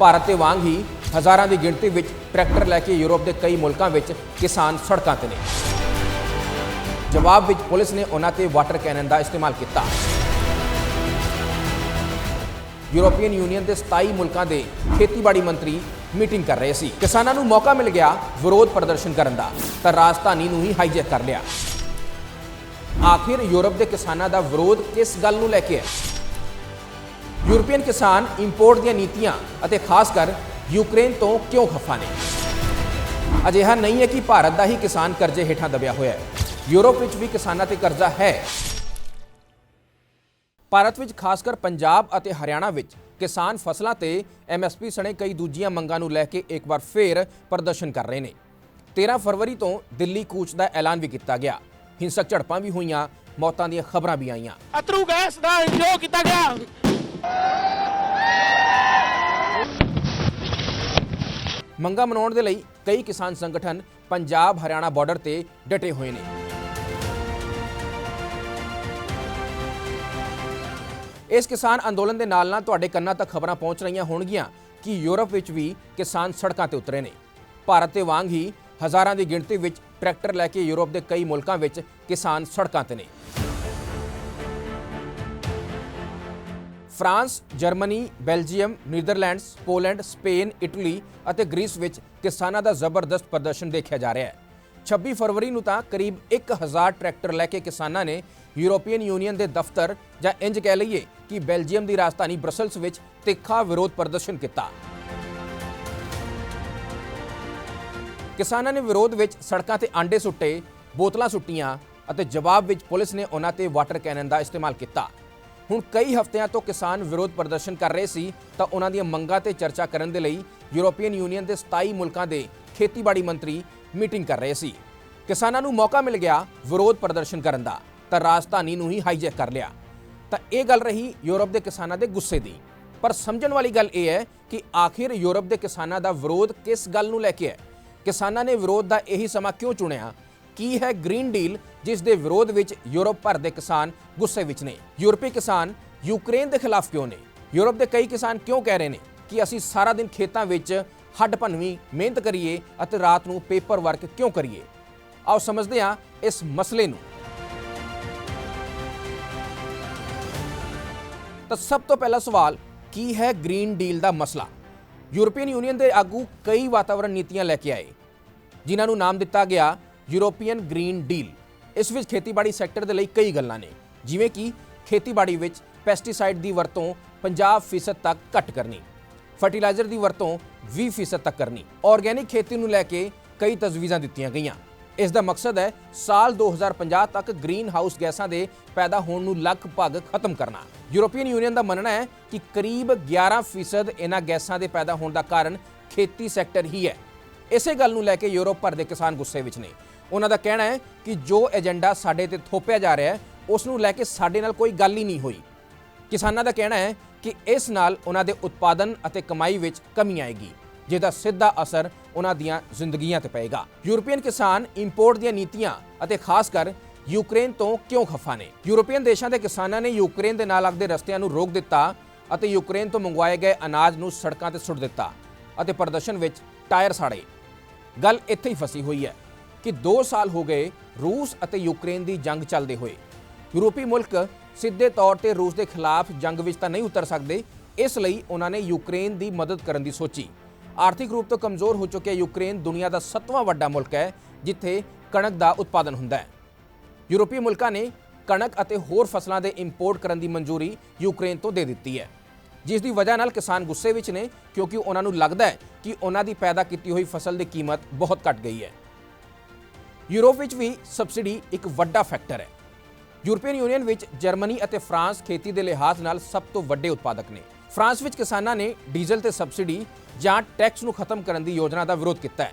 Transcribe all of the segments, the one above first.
ਭਾਰਤ ਦੇ ਵਾਂਗ ਹੀ ਹਜ਼ਾਰਾਂ ਦੀ ਗਿਣਤੀ ਵਿੱਚ ਟਰੈਕਟਰ ਲੈ ਕੇ ਯੂਰਪ ਦੇ ਕਈ ਮੁਲਕਾਂ ਵਿੱਚ ਕਿਸਾਨ ਸੜਕਾਂ ਤੇ ਨੇ। ਜਵਾਬ ਵਿੱਚ ਪੁਲਿਸ ਨੇ ਉਹਨਾਂ ਤੇ ਵਾਟਰ ਕੈਨਨ ਦਾ ਇਸਤੇਮਾਲ ਕੀਤਾ। ਯੂਰੋਪੀਅਨ ਯੂਨੀਅਨ ਦੇ 27 ਮੁਲਕਾਂ ਦੇ ਖੇਤੀਬਾੜੀ ਮੰਤਰੀ ਮੀਟਿੰਗ ਕਰ ਰਹੇ ਸੀ। ਕਿਸਾਨਾਂ ਨੂੰ ਮੌਕਾ ਮਿਲ ਗਿਆ ਵਿਰੋਧ ਪ੍ਰਦਰਸ਼ਨ ਕਰਨ ਦਾ, ਤਾਂ ਰਾਜਧਾਨੀ ਨੂੰ ਹੀ ਹਾਈਜੈਕ ਕਰ ਲਿਆ। ਆਖਿਰ ਯੂਰਪ ਦੇ ਕਿਸਾਨਾਂ ਦਾ ਵਿਰੋਧ ਕਿਸ ਗੱਲ ਨੂੰ ਲੈ ਕੇ ਹੈ? ਯੂਰਪੀਅਨ ਕਿਸਾਨ ਇੰਪੋਰਟ ਦੀਆਂ ਨੀਤੀਆਂ ਅਤੇ ਖਾਸ ਕਰ ਯੂਕਰੇਨ ਤੋਂ ਕਿਉਂ ਖਫਾ ਨੇ? ਅਜਿਹਾ ਨਹੀਂ ਹੈ ਕਿ ਭਾਰਤ ਦਾ ਹੀ ਕਿਸਾਨ ਕਰਜ਼ੇ ਹੇਠਾਂ ਦਬਿਆ ਹੋਇਆ ਹੈ। ਯੂਰਪ ਵਿੱਚ ਵੀ ਕਿਸਾਨਾਂ ਤੇ ਕਰਜ਼ਾ ਹੈ। ਭਾਰਤ ਵਿੱਚ ਖਾਸ ਕਰ ਪੰਜਾਬ ਅਤੇ ਹਰਿਆਣਾ ਵਿੱਚ ਕਿਸਾਨ ਫਸਲਾਂ ਤੇ ਐਮਐਸਪੀ ਸਣੇ ਕਈ ਦੂਜੀਆਂ ਮੰਗਾਂ ਨੂੰ ਲੈ ਕੇ ਇੱਕ ਵਾਰ ਫੇਰ ਪ੍ਰਦਰਸ਼ਨ ਕਰ ਰਹੇ ਨੇ। 13 ਫਰਵਰੀ ਤੋਂ ਦਿੱਲੀ ਕੂਚ ਦਾ ਐਲਾਨ ਵੀ ਕੀਤਾ ਗਿਆ। ਹਿੰਸਕ ਝੜਪਾਂ ਵੀ ਹੋਈਆਂ, ਮੌਤਾਂ ਦੀਆਂ ਖਬਰਾਂ ਵੀ ਆਈਆਂ। ਅਤਰੂ ਗੈਸ ਦਾ ਇੰਜੋ ਕੀਤਾ ਗਿਆ। ਮੰਗਾਂ ਮਨਾਉਣ ਦੇ ਲਈ ਕਈ ਕਿਸਾਨ ਸੰਗਠਨ ਪੰਜਾਬ ਹਰਿਆਣਾ ਬਾਰਡਰ ਤੇ ਡਟੇ ਹੋਏ ਨੇ। ਇਸ ਕਿਸਾਨ ਅੰਦੋਲਨ ਦੇ ਨਾਲ ਨਾਲ ਤੁਹਾਡੇ ਕੰਨਾਂ ਤੱਕ ਖਬਰਾਂ ਪਹੁੰਚ ਰਹੀਆਂ ਹੋਣਗੀਆਂ ਕਿ ਯੂਰਪ ਵਿੱਚ ਵੀ ਕਿਸਾਨ ਸੜਕਾਂ ਤੇ ਉਤਰੇ ਨੇ। ਭਾਰਤ ਦੇ ਵਾਂਗ ਹੀ ਹਜ਼ਾਰਾਂ ਦੀ ਗਿਣਤੀ ਵਿੱਚ ਟਰੈਕਟਰ ਲੈ ਕੇ ਯੂਰਪ ਦੇ ਕਈ ਮੁਲਕਾਂ ਵਿੱਚ ਕਿਸਾਨ ਸੜਕਾਂ ਤੇ ਨੇ। France, Germany, Belgium, Netherlands, Poland, Spain, Italy ਅਤੇ ਗ੍ਰੀਸ ਵਿੱਚ ਕਿਸਾਨਾਂ ਦਾ ਜ਼ਬਰਦਸਤ ਪ੍ਰਦਰਸ਼ਨ ਦੇਖਿਆ ਜਾ ਰਿਹਾ ਹੈ। 26 ਫਰਵਰੀ ਨੂੰ ਤਾਂ ਕਰੀਬ 1000 ਟਰੈਕਟਰ ਲੈ ਕੇ ਕਿਸਾਨਾਂ ਨੇ ਯੂਰੋਪੀਅਨ ਯੂਨੀਅਨ ਦੇ ਦਫ਼ਤਰ ਜਾਂ ਇੰਜ ਕਹਿ ਲਈਏ ਕਿ ਬੈਲਜੀਅਮ ਦੀ ਰਾਜਧਾਨੀ ਬ੍ਰਸਲਸ ਵਿੱਚ ਤਿੱਖਾ ਵਿਰੋਧ ਪ੍ਰਦਰਸ਼ਨ ਕੀਤਾ। ਕਿਸਾਨਾਂ ਨੇ ਵਿਰੋਧ ਵਿੱਚ ਸੜਕਾਂ ਤੇ ਆਂਡੇ ਸੁੱਟੇ ਬੋਤਲਾਂ ਸੁੱਟੀਆਂ ਅਤੇ ਜਵਾਬ ਵਿੱਚ ਪੁਲਿਸ ਨੇ ਉਹਨਾਂ ਤੇ ਵਾਟਰ ਕੈਨਨ ਦਾ ਇਸਤੇਮਾਲ ਕੀਤਾ। ਹੁਣ ਕਈ ਹਫ਼ਤਿਆਂ ਤੋਂ ਕਿਸਾਨ ਵਿਰੋਧ ਪ੍ਰਦਰਸ਼ਨ ਕਰ ਰਹੇ ਸੀ, ਤਾਂ ਉਹਨਾਂ ਦੀਆਂ ਮੰਗਾਂ ਤੇ ਚਰਚਾ ਕਰਨ ਦੇ ਲਈ ਯੂਰੋਪੀਅਨ ਯੂਨੀਅਨ ਦੇ 27 ਮੁਲਕਾਂ ਦੇ ਖੇਤੀਬਾੜੀ ਮੰਤਰੀ ਮੀਟਿੰਗ ਕਰ ਰਹੇ ਸੀ। ਕਿਸਾਨਾਂ ਨੂੰ ਮੌਕਾ ਮਿਲ ਗਿਆ ਵਿਰੋਧ ਪ੍ਰਦਰਸ਼ਨ ਕਰਨ ਦਾ, ਤਾਂ ਰਾਜਧਾਨੀ ਨੂੰ ਹੀ ਹਾਈਜੈਕ ਕਰ ਲਿਆ। ਤਾਂ ਇਹ ਗੱਲ ਰਹੀ ਯੂਰਪ ਦੇ ਕਿਸਾਨਾਂ ਦੇ ਗੁੱਸੇ ਦੀ। ਪਰ ਸਮਝਣ ਵਾਲੀ ਗੱਲ ਇਹ ਹੈ ਕਿ ਆਖਿਰ ਯੂਰਪ ਦੇ ਕਿਸਾਨਾਂ ਦਾ ਵਿਰੋਧ ਕਿਸ ਗੱਲ ਨੂੰ ਲੈ ਕੇ ਹੈ? ਕਿਸਾਨਾਂ ਨੇ ਵਿਰੋਧ ਦਾ ਇਹੀ ਸਮਾਂ ਕਿਉਂ ਚੁਣਿਆ? ਕੀ ਹੈ ਗ੍ਰੀਨ ਡੀਲ ਜਿਸ ਦੇ ਵਿਰੋਧ ਵਿੱਚ ਯੂਰਪ ਭਰ ਦੇ ਕਿਸਾਨ ਗੁੱਸੇ ਵਿੱਚ ਨੇ? ਯੂਰਪੀ ਕਿਸਾਨ ਯੂਕਰੇਨ ਦੇ ਖਿਲਾਫ ਕਿਉਂ ਨੇ? ਯੂਰਪ ਦੇ ਕਈ ਕਿਸਾਨ ਕਿਉਂ ਕਹਿ ਰਹੇ ਨੇ ਕਿ ਅਸੀਂ ਸਾਰਾ ਦਿਨ ਖੇਤਾਂ ਵਿੱਚ ਹੱਡ ਭੰਨਵੀਂ ਮਿਹਨਤ ਕਰੀਏ ਅਤੇ ਰਾਤ ਨੂੰ ਪੇਪਰ ਵਰਕ ਕਿਉਂ ਕਰੀਏ? ਆਓ ਸਮਝਦੇ ਹਾਂ ਇਸ ਮਸਲੇ ਨੂੰ। ਤਾਂ ਸਭ ਤੋਂ ਪਹਿਲਾ ਸਵਾਲ, ਕੀ ਹੈ ਗ੍ਰੀਨ ਡੀਲ ਦਾ ਮਸਲਾ? ਯੂਰਪੀਅਨ ਯੂਨੀਅਨ ਦੇ ਆਗੂ ਕਈ ਵਾਤਾਵਰਣ ਨੀਤੀਆਂ ਲੈ ਕੇ ਆਏ, ਜਿਨ੍ਹਾਂ ਨੂੰ ਨਾਮ ਦਿੱਤਾ ਗਿਆ ਯੂਰੋਪੀਅਨ ਗ੍ਰੀਨ ਡੀਲ। ਇਸ ਵਿੱਚ ਖੇਤੀਬਾੜੀ ਸੈਕਟਰ ਦੇ ਲਈ ਕਈ ਗੱਲਾਂ ਨੇ, ਜਿਵੇਂ ਕਿ ਖੇਤੀਬਾੜੀ ਵਿੱਚ ਪੈਸਟੀਸਾਈਡ ਦੀ ਵਰਤੋਂ 50% ਤੱਕ ਘੱਟ ਕਰਨੀ, ਫਰਟੀਲਾਈਜ਼ਰ ਦੀ ਵਰਤੋਂ 20% ਤੱਕ ਕਰਨੀ ਆਰਗੇਨਿਕ ਖੇਤੀ ਨੂੰ ਲੈ ਕੇ ਕਈ ਤਜਵੀਜ਼ਾਂ ਦਿੱਤੀਆਂ ਗਈਆਂ। ਇਸ ਦਾ ਮਕਸਦ ਹੈ ਸਾਲ 2050 ਤੱਕ ਗ੍ਰੀਨ ਹਾਊਸ ਗੈਸਾਂ ਦੇ ਪੈਦਾ ਹੋਣ ਨੂੰ ਲਗਭਗ ਖਤਮ ਕਰਨਾ। ਯੂਰੋਪੀਅਨ ਯੂਨੀਅਨ ਦਾ ਮੰਨਣਾ ਹੈ ਕਿ ਕਰੀਬ 11% ਇਹਨਾਂ ਗੈਸਾਂ ਦੇ ਪੈਦਾ ਹੋਣ ਦਾ ਕਾਰਨ ਖੇਤੀ ਸੈਕਟਰ ਹੀ ਹੈ। ਇਸੇ ਗੱਲ ਨੂੰ ਲੈ ਕੇ ਯੂਰਪ ਭਰ ਦੇ ਕਿਸਾਨ ਗੁੱਸੇ ਵਿੱਚ ਨੇ। ਉਹਨਾਂ ਦਾ ਕਹਿਣਾ ਹੈ ਕਿ ਜੋ ਏਜੰਡਾ ਸਾਡੇ ਤੇ ਥੋਪਿਆ ਜਾ ਰਿਹਾ ਹੈ, ਉਸ ਨੂੰ ਲੈ ਕੇ ਸਾਡੇ ਨਾਲ ਕੋਈ ਗੱਲ ਹੀ ਨਹੀਂ ਹੋਈ। ਕਿਸਾਨਾਂ ਦਾ ਕਹਿਣਾ ਹੈ ਕਿ ਇਸ ਨਾਲ ਉਹਨਾਂ ਦੇ ਉਤਪਾਦਨ ਅਤੇ ਕਮਾਈ ਵਿੱਚ ਕਮੀ ਆਏਗੀ, ਜਿਹਦਾ ਸਿੱਧਾ ਅਸਰ ਉਹਨਾਂ ਦੀਆਂ ਜ਼ਿੰਦਗੀਆਂ ਤੇ ਪਏਗਾ। ਯੂਰਪੀਅਨ ਕਿਸਾਨ ਇੰਪੋਰਟ ਦੀਆਂ ਨੀਤੀਆਂ ਅਤੇ ਖਾਸ ਕਰ ਯੂਕਰੇਨ ਤੋਂ ਕਿਉਂ ਖਫਾ ਨੇ? ਯੂਰਪੀਅਨ ਦੇਸ਼ਾਂ ਦੇ ਕਿਸਾਨਾਂ ਨੇ ਯੂਕਰੇਨ ਦੇ ਨਾਲ ਲੱਗਦੇ ਰਸਤਿਆਂ ਨੂੰ ਰੋਕ ਦਿੱਤਾ ਅਤੇ ਯੂਕਰੇਨ ਤੋਂ ਮੰਗਵਾਏ ਗਏ ਅਨਾਜ ਨੂੰ ਸੜਕਾਂ ਤੇ ਸੁੱਟ ਦਿੱਤਾ ਅਤੇ ਪ੍ਰਦਰਸ਼ਨ ਵਿੱਚ ਟਾਇਰ ਸਾੜੇ। ਗੱਲ ਇੱਥੇ ਹੀ ਫਸੀ ਹੋਈ ਹੈ। ਕਿ 2 ਸਾਲ ਹੋ ਗਏ ਰੂਸ ਅਤੇ ਯੂਕਰੇਨ ਦੀ ਜੰਗ ਚੱਲਦੇ ਹੋਏ। ਯੂਰਪੀ ਮੁਲਕ ਸਿੱਧੇ ਤੌਰ ਤੇ ਰੂਸ ਦੇ ਖਿਲਾਫ ਜੰਗ ਵਿੱਚ ਤਾਂ ਨਹੀਂ ਉਤਰ ਸਕਦੇ, ਇਸ ਲਈ ਉਹਨਾਂ ਨੇ ਯੂਕਰੇਨ ਦੀ ਮਦਦ ਕਰਨ ਦੀ ਸੋਚੀ। ਆਰਥਿਕ ਰੂਪ ਤੋਂ ਕਮਜ਼ੋਰ ਹੋ ਚੁੱਕਿਆ ਯੂਕਰੇਨ ਦੁਨੀਆ ਦਾ 7ਵਾਂ ਵੱਡਾ ਮੁਲਕ ਹੈ, ਜਿੱਥੇ ਕਣਕ ਦਾ ਉਤਪਾਦਨ ਹੁੰਦਾ ਹੈ। ਯੂਰਪੀ ਮੁਲਕਾਂ ਨੇ ਕਣਕ ਅਤੇ ਹੋਰ ਫਸਲਾਂ ਦੇ ਇੰਪੋਰਟ ਕਰਨ ਦੀ ਮਨਜ਼ੂਰੀ ਯੂਕਰੇਨ ਤੋਂ ਦੇ ਦਿੱਤੀ ਹੈ। ਜਿਸ ਦੀ ਵਜ੍ਹਾ ਨਾਲ ਕਿਸਾਨ ਗੁੱਸੇ ਵਿੱਚ ਨੇ, ਕਿਉਂਕਿ ਉਹਨਾਂ ਨੂੰ ਲੱਗਦਾ ਹੈ ਕਿ ਉਹਨਾਂ ਦੀ ਪੈਦਾ ਕੀਤੀ ਹੋਈ ਫਸਲ ਦੀ ਕੀਮਤ ਬਹੁਤ ਘਟ ਗਈ ਹੈ। ਯੂਰਪ ਵਿੱਚ ਵੀ ਸਬਸਿਡੀ ਇੱਕ ਵੱਡਾ ਫੈਕਟਰ ਹੈ। ਯੂਰਪੀਅਨ ਯੂਨੀਅਨ ਵਿੱਚ ਜਰਮਨੀ ਅਤੇ ਫਰਾਂਸ ਖੇਤੀ ਦੇ ਲਿਹਾਜ਼ ਨਾਲ ਸਭ ਤੋਂ ਵੱਡੇ ਉਤਪਾਦਕ ਨੇ। ਫਰਾਂਸ ਵਿੱਚ ਕਿਸਾਨਾਂ ਨੇ ਡੀਜ਼ਲ ਤੇ ਸਬਸਿਡੀ ਜਾਂ ਟੈਕਸ ਨੂੰ ਖਤਮ ਕਰਨ ਦੀ ਯੋਜਨਾ ਦਾ ਵਿਰੋਧ ਕੀਤਾ ਹੈ।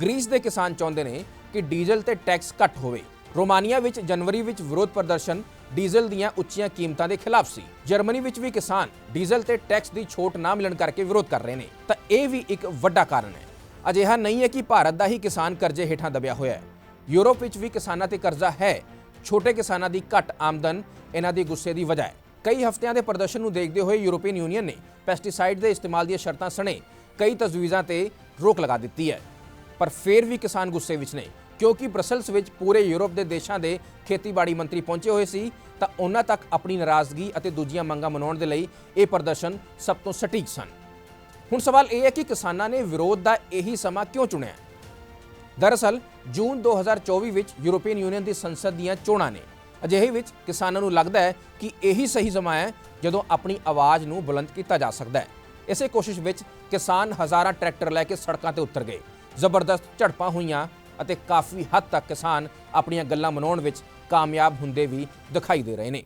ਗ੍ਰੀਸ ਦੇ ਕਿਸਾਨ ਚਾਹੁੰਦੇ ਨੇ ਕਿ ਡੀਜ਼ਲ ਤੇ ਟੈਕਸ ਘੱਟ ਹੋਵੇ। ਰੋਮਾਨੀਆ ਵਿੱਚ ਜਨਵਰੀ ਵਿੱਚ ਵਿਰੋਧ ਪ੍ਰਦਰਸ਼ਨ ਡੀਜ਼ਲ ਦੀਆਂ ਉੱਚੀਆਂ ਕੀਮਤਾਂ ਦੇ ਖਿਲਾਫ ਸੀ। ਜਰਮਨੀ ਵਿੱਚ ਵੀ ਕਿਸਾਨ ਡੀਜ਼ਲ ਤੇ ਟੈਕਸ ਦੀ ਛੋਟ ਨਾ ਮਿਲਣ ਕਰਕੇ ਵਿਰੋਧ ਕਰ ਰਹੇ ਨੇ। ਤਾਂ ਇਹ ਵੀ ਇੱਕ ਵੱਡਾ ਕਾਰਨ ਹੈ। ਅਜਿਹਾ ਨਹੀਂ ਹੈ ਕਿ ਭਾਰਤ ਦਾ ਹੀ ਕਿਸਾਨ ਕਰਜ਼ੇ ਹੇਠਾਂ ਦਬਿਆ ਹੋਇਆ ਹੈ। ਯੂਰਪ ਵਿੱਚ ਵੀ ਕਿਸਾਨਾਂ ਤੇ ਕਰਜ਼ਾ ਹੈ। ਛੋਟੇ ਕਿਸਾਨਾਂ ਦੀ ਘੱਟ ਆਮਦਨ ਇਹਨਾਂ ਦੇ ਗੁੱਸੇ ਦੀ ਵਜ੍ਹਾ ਹੈ। ਕਈ ਹਫ਼ਤਿਆਂ ਦੇ ਪ੍ਰਦਰਸ਼ਨ ਨੂੰ ਦੇਖਦੇ ਹੋਏ ਯੂਰਪੀਅਨ ਯੂਨੀਅਨ ਨੇ ਪੈਸਟੀਸਾਈਡ ਦੇ ਇਸਤੇਮਾਲ ਦੀਆਂ ਸ਼ਰਤਾਂ ਸਣੇ ਕਈ ਤਜਵੀਜ਼ਾਂ ਤੇ ਰੋਕ ਲਗਾ ਦਿੱਤੀ ਹੈ। ਪਰ ਫਿਰ ਵੀ ਕਿਸਾਨ ਗੁੱਸੇ ਵਿੱਚ ਨੇ, ਕਿਉਂਕਿ ਬ੍ਰਸਲਸ ਵਿੱਚ ਪੂਰੇ ਯੂਰਪ ਦੇ ਦੇਸ਼ਾਂ ਦੇ ਖੇਤੀਬਾੜੀ ਮੰਤਰੀ ਪਹੁੰਚੇ ਹੋਏ ਸੀ, ਤਾਂ ਉਹਨਾਂ ਤੱਕ ਆਪਣੀ ਨਾਰਾਜ਼ਗੀ ਅਤੇ ਦੂਜੀਆਂ ਮੰਗਾਂ ਮਨਾਉਣ ਦੇ ਲਈ ਇਹ ਪ੍ਰਦਰਸ਼ਨ ਸਭ ਤੋਂ ਸਟੀਕ ਸਨ। ਹੁਣ ਸਵਾਲ ਇਹ ਹੈ ਕਿ ਕਿਸਾਨਾਂ ਨੇ ਵਿਰੋਧ ਦਾ ਇਹੀ ਸਮਾਂ ਕਿਉਂ ਚੁਣਿਆ? ਦਰਅਸਲ, ਜੂਨ 2024 ਵਿੱਚ ਯੂਰਪੀਅਨ ਯੂਨੀਅਨ ਦੀ ਸੰਸਦ ਦੀਆਂ ਚੋਣਾਂ ਨੇ। ਅਜਿਹੇ ਵਿੱਚ ਕਿਸਾਨਾਂ ਨੂੰ ਲੱਗਦਾ ਹੈ ਕਿ ਇਹੀ ਸਹੀ ਸਮਾਂ ਹੈ ਜਦੋਂ ਆਪਣੀ ਆਵਾਜ਼ ਨੂੰ ਬੁਲੰਦ ਕੀਤਾ ਜਾ ਸਕਦਾ ਹੈ। ਇਸੇ ਕੋਸ਼ਿਸ਼ ਵਿੱਚ ਕਿਸਾਨ ਹਜ਼ਾਰਾਂ ਟਰੈਕਟਰ ਲੈ ਕੇ ਸੜਕਾਂ ਤੇ ਉਤਰ ਗਏ। ਜ਼ਬਰਦਸਤ ਝੜਪਾਂ ਹੋਈਆਂ ਅਤੇ ਕਾਫੀ ਹੱਦ ਤੱਕ ਕਿਸਾਨ ਆਪਣੀਆਂ ਗੱਲਾਂ ਮਨਾਉਣ ਵਿੱਚ ਕਾਮਯਾਬ ਹੁੰਦੇ ਵੀ ਦਿਖਾਈ ਦੇ ਰਹੇ ਨੇ।